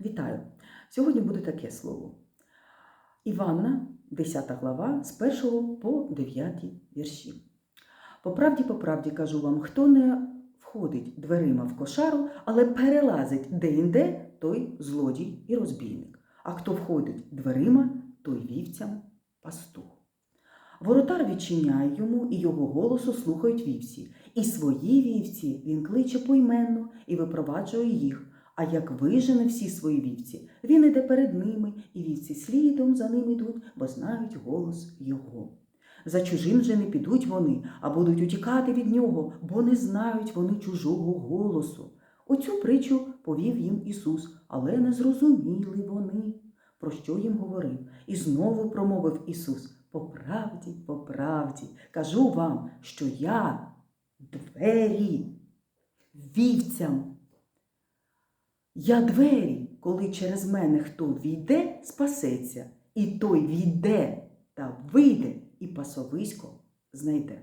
Вітаю! Сьогодні буде таке слово. Іванна, 10 глава, з 1 по 9 вірші. По правді, по правді кажу вам, хто не входить дверима в кошару, але перелазить де-інде, той злодій і розбійник. А хто входить дверима, той вівцям пастух. Воротар відчиняє йому, і його голосу слухають вівці. І свої вівці він кличе поіменно і випроваджує їх. А як вижене всі свої вівці, він іде перед ними, і вівці слідом за ним ідуть, бо знають голос його. За чужим же не підуть вони, а будуть утікати від нього, бо не знають вони чужого голосу. Оцю притчу повів їм Ісус, але не зрозуміли вони, про що їм говорив. І знову промовив Ісус: По правді, по правді, кажу вам, що я двері вівцям. Я двері, коли через мене хто війде, спасеться, і той війде та вийде, і пасовисько знайде.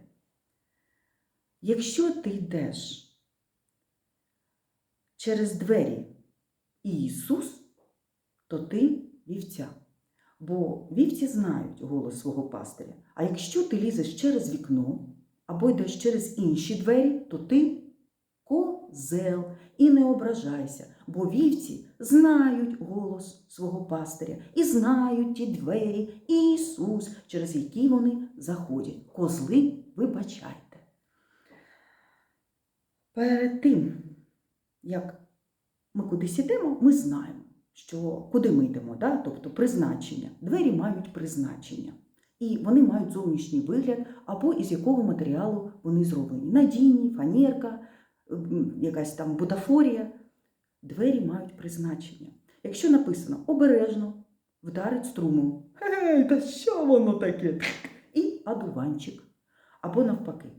Якщо ти йдеш через двері Ісус, то ти вівця. Бо вівці знають голос свого пастиря. А якщо ти лізеш через вікно або йдеш через інші двері, то ти козел. І не ображайся, бо вівці знають голос свого пастиря і знають ті двері і Ісус, через які вони заходять. Козли, вибачайте. Перед тим, як ми кудись йдемо, ми знаємо, що куди ми йдемо, да? тобто призначення. Двері мають призначення. І вони мають зовнішній вигляд, або із якого матеріалу вони зроблені. Надійні, фанерка, якась там бутафорія. Двері мають призначення. Якщо написано обережно, вдарить струмом. Гей, та що воно таке? І адуванчик. Або навпаки,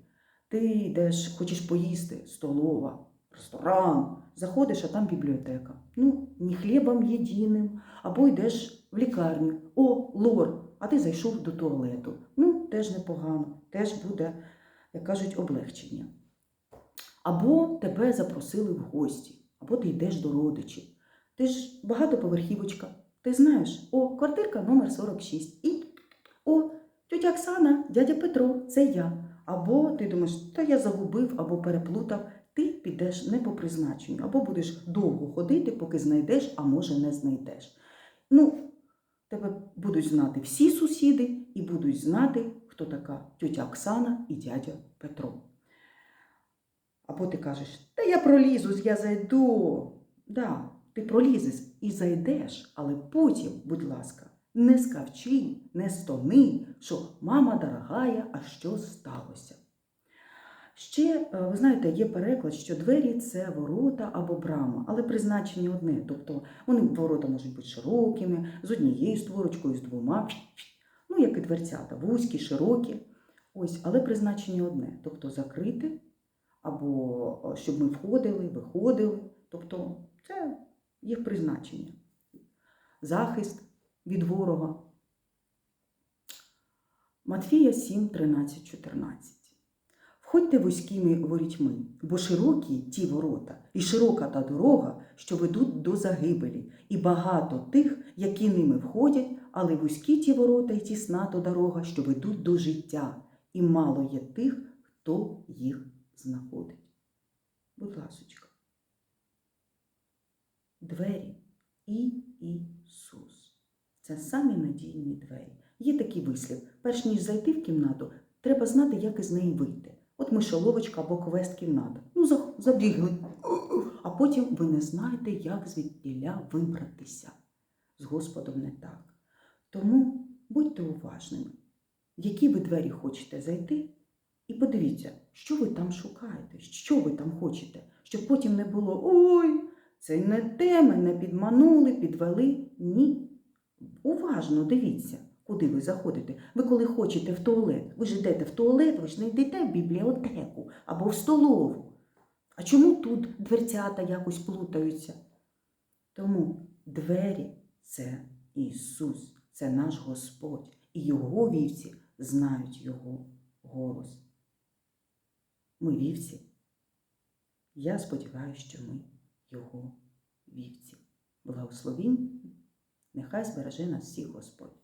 ти йдеш, хочеш поїсти, столова, ресторан, заходиш, а там бібліотека. Ну, не хлібом єдиним. Або йдеш в лікарню, о, лор, а ти зайшов до туалету. Ну, теж непогано, теж буде, як кажуть, облегчення. Або тебе запросили в гості, або ти йдеш до родичів. Ти ж багатоповерхівочка. Ти знаєш, о, квартирка номер 46. І о, тетя Оксана, дядя Петро, це я. Або ти думаєш, та я загубив або переплутав, ти підеш не по призначенню, або будеш довго ходити, поки знайдеш, а може не знайдеш. Ну, тебе будуть знати всі сусіди і будуть знати, хто така тетя Оксана і дядя Петро. Або ти кажеш, та я пролізу, я зайду. Да, ти пролізеш і зайдеш, але потім, будь ласка, не скавчи, не стони, що мама дорогая, а що сталося. Ще, е, ви знаєте, є переклад, що двері це ворота або брама, але призначення одне. Тобто вони ворота можуть бути широкими, з однією створочкою, з двома, ну, як і дверцята, вузькі, широкі. Ось, але призначення одне, тобто закрити, або е, щоб ми входили, виходили. Тобто це їх призначення. Захист від ворога. Матфія 7, 13, 14. Входьте вузькими ворітьми, бо широкі ті ворота, і широка та дорога, що ведуть до загибелі, і багато тих, які ними входять, але вузькі ті ворота і тісна то дорога, що ведуть до життя, і мало є тих, хто їх знаходить. Будь ласочка. Двері і Ісус. Це самі надійні двері. Є такий вислів. Перш ніж зайти в кімнату, треба знати, як із неї вийти. От мишоловочка або квест кімната. Ну, забігли. А потім ви не знаєте, як звідтіля вибратися. З Господом не так. Тому будьте уважними, в які ви двері хочете зайти, і подивіться, що ви там шукаєте, що ви там хочете, щоб потім не було ой, це не те, мене підманули, підвели. Ні. Уважно дивіться, куди ви заходите. Ви коли хочете в туалет, ви ж йдете в туалет, ви ж не йдете в бібліотеку або в столову. А чому тут дверцята якось плутаються? Тому двері це Ісус, це наш Господь, і Його вівці знають Його голос. Ми вівці. Я сподіваюся, що ми Його вівці. благословінь. Нехай збереже нас всіх Господь.